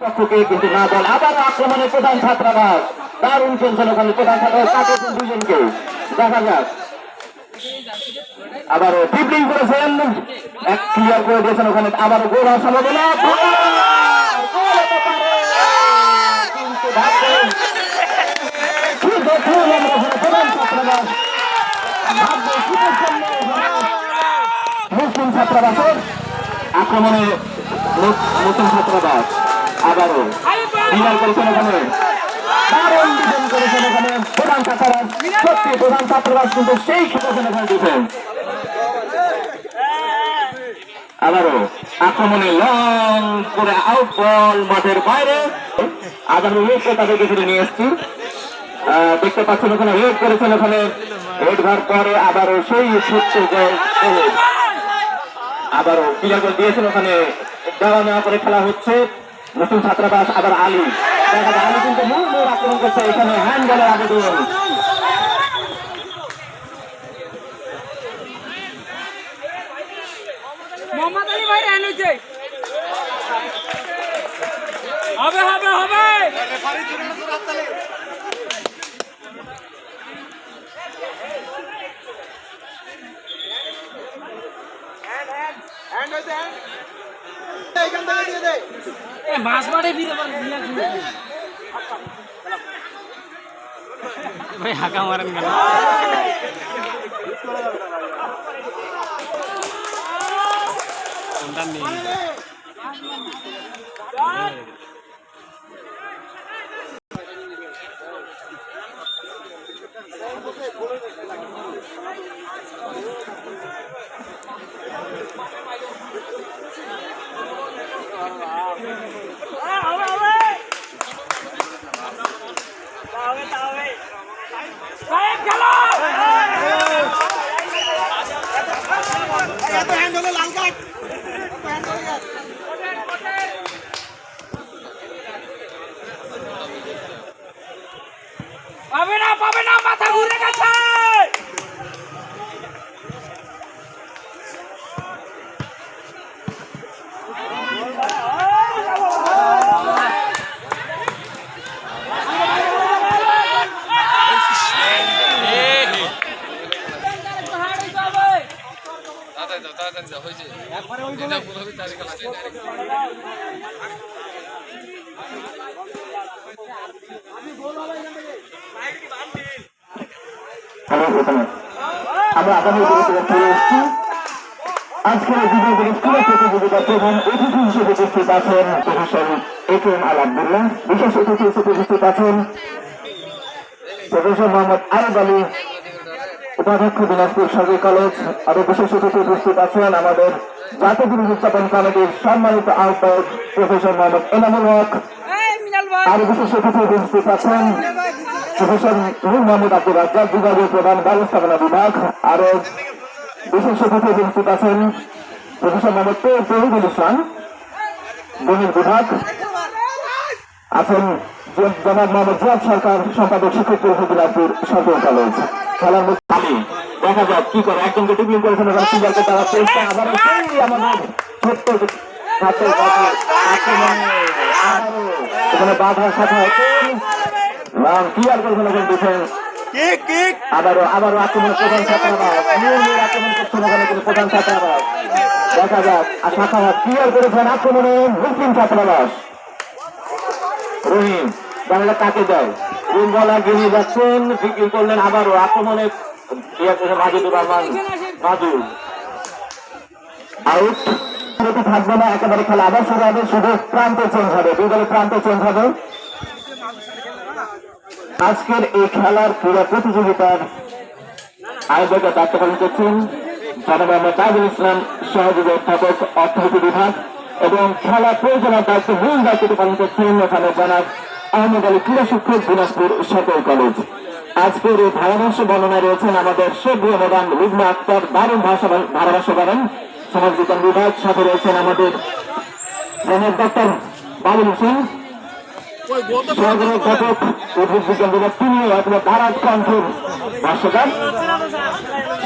পক্ষকে কিন্তু না, দল আবার আক্রমণে প্রধান ছাত্রাবাস। আবারও ট্রিপলিং করেছেন। এক ক্লিয়ার করে দিয়েছেন ওখানে। আবারও গোল হওয়ার মুসলিম আক্রমণে মুসলিম ছাত্রাবাস। আবারও ক্লিয়ার করেছেন ওখানে দারুণ ডিফেন্ড করেছেন ওখানে প্রধান ছাত্রাবাস সত্যি প্রধান ছাত্রাবাস কিন্তু সেই খেলেছেন ওখানে ডিফেন্স আবারও আক্রমণে লং করে আউট বল মাঠের বাইরে। আগামী উইকে তাদেরকে ফিরে নিয়ে এসছি। দেখতে পাচ্ছেন ওখানে হেড করেছেন ওখানে হেড ভার পরে আবারও সেই জয় করে। আবারও ক্লিয়ার করে দিয়েছেন ওখানে দেওয়া নেওয়া করে খেলা হচ্ছে। নতুন ছাত্রাবাস আবার আলু। দেখা যায় আলী কিন্তু মূল মূল আক্রমণ করছে এখানে হ্যান্ড বলের আবেদন মোহাম্মদ আলী ভাই রান হয়েছে হবে হবে হবে এ, মাছ মারে কিনে। ভাই হাঁকা মারেন কেন কোনটা নেই সাহেব খেলো পাবে না পাবে না মাথা ঘুরে গেছে হ্যালো আমরা আগামী দিনে ফিরে এসেছি আজকের এই বিজয় দিবস প্রধান অতিথি হিসেবে উপস্থিত আছেন professor A K M Al Abdullah বিশেষ অতিথি হিসেবে উপস্থিত আছেন প্রফেসর মোহাম্মদ আরব আলী উপাধ্যক্ষ দিনাজপুর সরকারি কলেজ। আরও বিশেষ অতিথি উপস্থিত আছেন আমাদের জাতীয় দিবস উদযাপন কমিটির সম্মানিত আহ্বায়ক প্রফেসর মোহাম্মদ এনামুল হক। আরও বিশেষ অতিথি উপস্থিত আছেন প্রফেসর নূর মোহাম্মদ আব্দুল রাজ্জাক বিভাগীয় প্রধান ব্যবস্থাপনা বিভাগ আরও বিশেষ অতিথি উপস্থিত আছেন প্রফেসর মোহাম্মদ তহিদুল ইসলাম গণিত বিভাগ, আছেন জনাব মোহাম্মদ জিয়াদ সরকার, সম্পাদক শিক্ষক পরিষদ দিনাজপুর সরকারি কলেজ। খেলার মধ্যে দেখা যাক কি করে। একজনকে টিপিং করেছেন ওখানে সিঙ্গারকে তারা চেষ্টা আবার ছোট্ট এখানে বাধার সাথে ক্লিয়ার ডিফেন্স আবারও আবারও আক্রমণ প্রধান ছাত্রাবাস নিয়ে নিয়ে আক্রমণ করছেন ওখানে কিন্তু প্রধান ছাত্রাবাস দেখা যাক আর শাখাবাদ ক্লিয়ার করেছেন আক্রমণে মুসলিম ছাত্রাবাস রহিম বাংলা কাকে দেয়? তিন বলা গিয়ে যাচ্ছেন ফিকিং করলেন আবারও আক্রমণে। করে মাজিদুর রহমান মাজুর আউট। থাকবে না একেবারে খেলা আবার শুরু হবে শুধু প্রান্ত চেঞ্জ হবে। দুই দলের প্রান্ত চেঞ্জ হবে। আজকের এই খেলার পুরো প্রতিযোগিতার আয়োজকের দায়িত্ব পালন করছেন মোহাম্মদ তাজুল ইসলাম, সহযোগী অধ্যাপক, অর্থনীতি বিভাগ এবং খেলা পরিচালনার দায়িত্ব মূল দায়িত্বটি পালন করছেন এখানে জনাব আহমেদ আলী ক্রীড়া শিক্ষক, দিনাজপুর সরকারি কলেজ। আজকের এই ধারাভাষ্য বর্ণনায় রয়েছেন আমাদের সভ্য ম্যাডাম লিগমা আক্তার দারুণ ভাষা ধারাভাষ্য করেন সমাজ বিজ্ঞান বিভাগ, সাথে রয়েছেন আমাদের জনাব ডক্টর বাবুল হোসেন।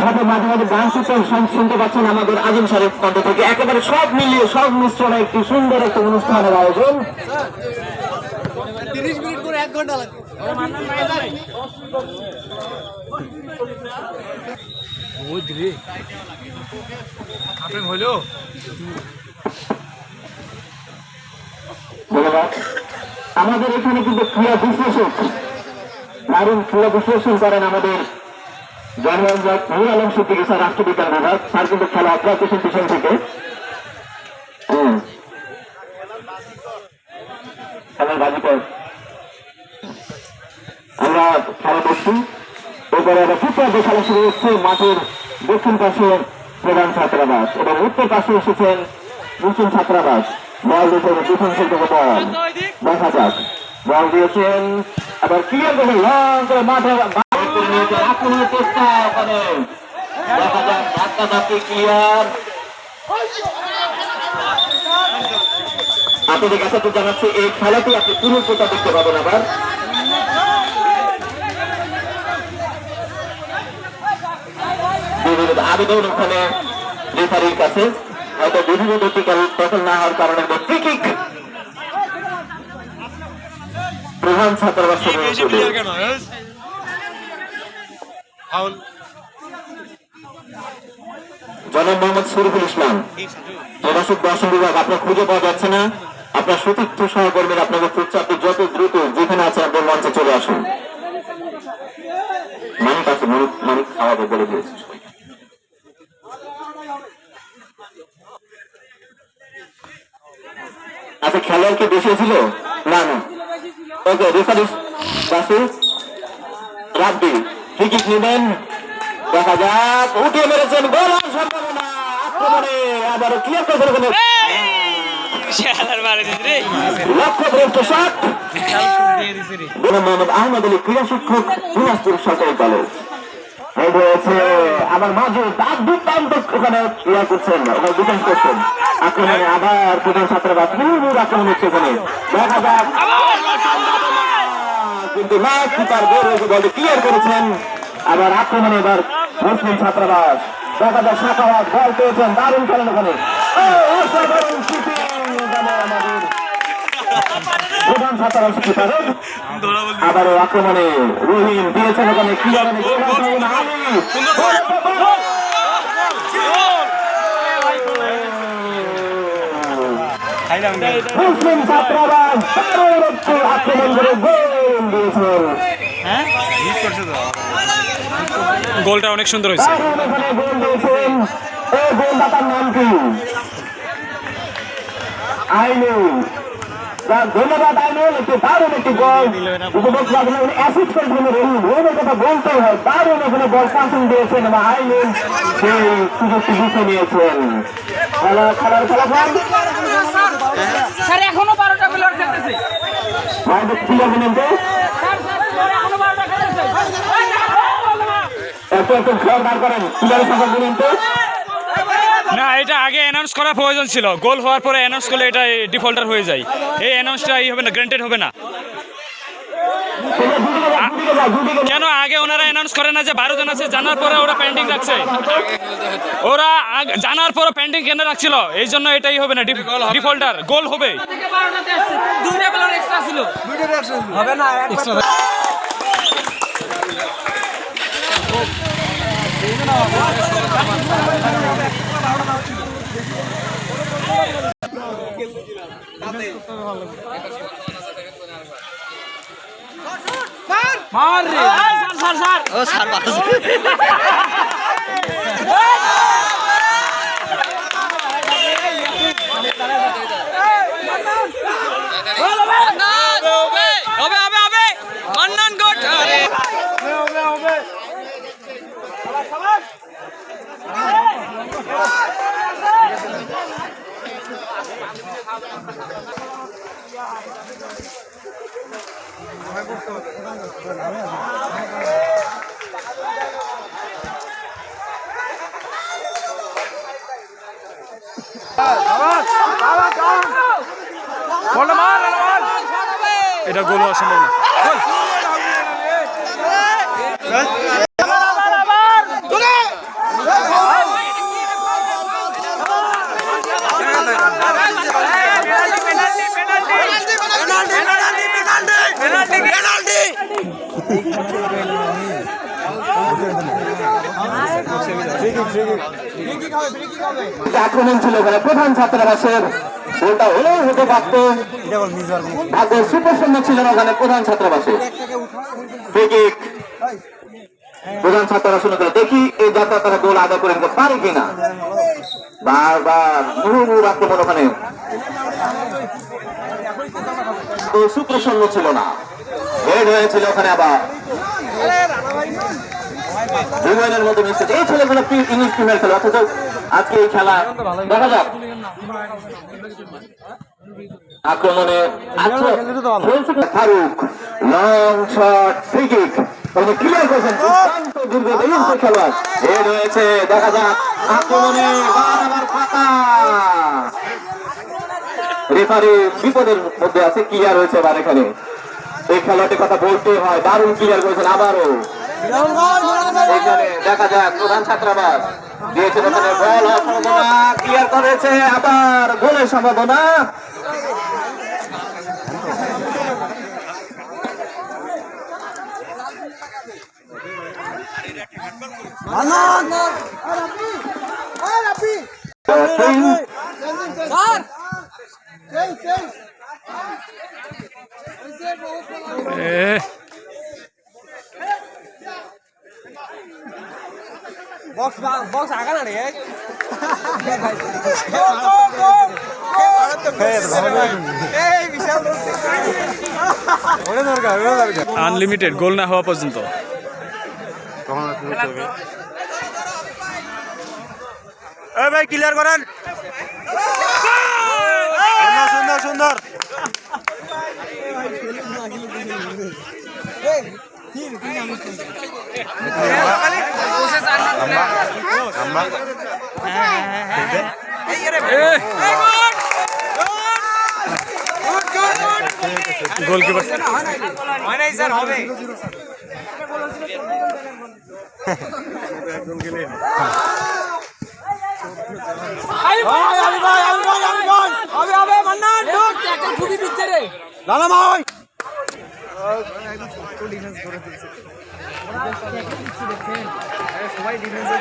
সাথে মাঝে মাঝে গান শুনতে শুনতে পাচ্ছেন আমাদের আজিম সাহেব কণ্ঠ থেকে। একেবারে সব মিলিয়ে সব মিশ্রণে একটি সুন্দর একটি অনুষ্ঠানের আয়োজন। তিরিশ মিনিট করে এক ঘণ্টা লাগবে। হলো? ধন্যবাদ। আমাদের এখানে কিন্তু ক্রীড়া বিশ্লেষক, দারুণ ক্রীড়া বিশ্লেষণ করেন আমাদের আমরা খেলা খেলা শুরু হচ্ছে মাঠের দক্ষিণ পাশে প্রধান ছাত্রাবাস এবং উত্তর পাশে এসেছেন মুসলিম ছাত্রাবাস। বল পিছন থেকে বল দেখা যাক। বল দিয়েছেন। আবার ক্লিয়ার করে চেষ্টা ওখানে। দেখা যাক, ধাক্কা আপনাদের কাছে তো জানাচ্ছি, এই খেলাটি আপনি পুরো প্রকার দেখতে পাবেন আবার। আবেদন ওখানে রেফারির কাছে। হয়তো বিভিন্ন দর্শিকাল দখল না হওয়ার কারণে ফ্রি কিক প্রধান ছাত্রাবাস জনাব মোহাম্মদ শরীফুল ইসলাম প্রবাসক দর্শন বিভাগ আপনার খুঁজে পাওয়া যাচ্ছে না। আপনার সতীর্থ সহকর্মীরা আপনাকে খুঁজছে আপনি যত দ্রুত যেখানে আছেন আপনার মঞ্চে চলে আসুন। মানিক আছে মানিক মানিক খাওয়াবে বলে দিয়েছে। আচ্ছা খেলোয়াড় কি বেশি ছিল? না না। ওকে রেফারি কাছে রাব্বি ফ্রিকিক নেবেন। দেখা যাক। উঠে মেরেছেন গোল হওয়ার সম্ভাবনা। আক্রমণে আবার ক্লিয়ার করে ফেলবেন আহমদ আলী ক্রীড়া শিক্ষক দিনাজপুর সরকারি কলেজ। আমার মাঝে তার দুর্দান্ত ওখানে ইয়া করছেন ওখানে ডিফেন্স করছেন। আক্রমণে আবার প্রধান ছাত্রাবাস মুহুর্মুর আক্রমণ হচ্ছে ওখানে দেখা যাক। কিন্তু না কিপার বলটি ক্লিয়ার করেছেন আবার আক্রমণে এবার মুসলিম ছাত্রাবাস দেখা যাক শাখাওয়াত বল পেয়েছেন দারুণ খেলেন ওখানে প্রধান ছাত্রাবাস আবারও আক্রমণে রহিম দিয়েছেন ওখানে ক্লিয়ার মুসলিম ছাত্রাবাস আক্রমণ করে গোল দিয়েছেন গোলটা অনেক সুন্দর হয়েছে। গোল দিয়েছেন। এই গোলদাতার নাম কি? আইনুল। ধন্যবাদ আইনুল। একটি দারুণ একটি গোল। উপভোগ লাগলে উনি অ্যাসিড করেছিলেন রহিম রহিমের কথা বলতেই হয়। দারুণ এখানে বল পাসিং দিয়েছেন এবং আইনুল সেই সুযোগটি বুঝে নিয়েছেন। খেলা খেলার স্যার এখনও না, এটা আগে অ্যানাউন্স করা প্রয়োজন ছিল। গোল হওয়ার পরে অ্যানাউন্স করলে এটা ডিফল্টার হয়ে যায়। এই অ্যানাউন্সটা এই হবে না গ্রান্টেড হবে না। কেন আগে ওনারা অ্যানাউন্স করে না যে বারো জন আছে জানার পরে ওরা পেন্ডিং রাখছে? ওরা জানার পরে পেন্ডিং কেন রাখছিল? এই জন্য এটাই হবে না ডিফল্টার গোল হবে। না মার রে। স্যার স্যার ও স্যার বাস হবে হবে হবে। মান্নান গোট। এটা গোল হওয়া সম্ভব না আক্রমণ ছিল ওখানে প্রধান ছাত্রাবাসের গোলটা হলেও হতে পারত। ভাগ্য সুপ্রসন্ন ছিলেন ওখানে প্রধান ছাত্রাবাসে প্রধান ছাত্রাবাস শুনে গেল দেখি এই যাত্রা তারা গোল আদায় করে নিতে পারে কিনা। বারবার মুহুর্মুর আক্রমণ ওখানে। সুপ্রসন্ন ছিল না। হেড হয়েছিল ওখানে আবার। বিমানের মতো এই ইংলিশ প্রিমিয়ার খেলে অথচ আজকে এই খেলা দেখা যাক। আক্রমণে? Faruk long shot free kick clear করেছেন খেলোয়াড়। হেড হয়েছে দেখা যাক। আক্রমণে বারবার ফাঁকা। রেফারি বিপদের মধ্যে আছে ক্লিয়ার হয়েছে এবার এখানে। এই খেলাটির কথা বলতে হয়, দারুণ ক্লিয়ার করেছেন আবারও। দেখা যাক প্রধান ছাত্রাবাস দিয়েছেন ওখানে বল সম্ভাবনা ক্লিয়ার করেছে আবার গোলের সম্ভাবনা। স্যার এ বক্স বক্স আগা না রে এই বিশাল ওরে দরকার ওরে দরকার আনলিমিটেড গোল না হওয়া পর্যন্ত। ভাই ক্লিয়ার করেন। সুন্দর সুন্দর সুন্দর। গোলকিপার হয় নাই স্যার হবে ভাই সবাই ডিফেন্সে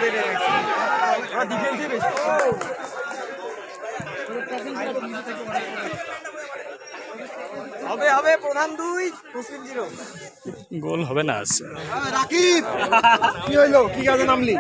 বেশি হবে হবে প্রধান দুই মুসলিম জিরো। গোল হবে না আজ রাকিব! কি হইল? কি কাজে নামলি?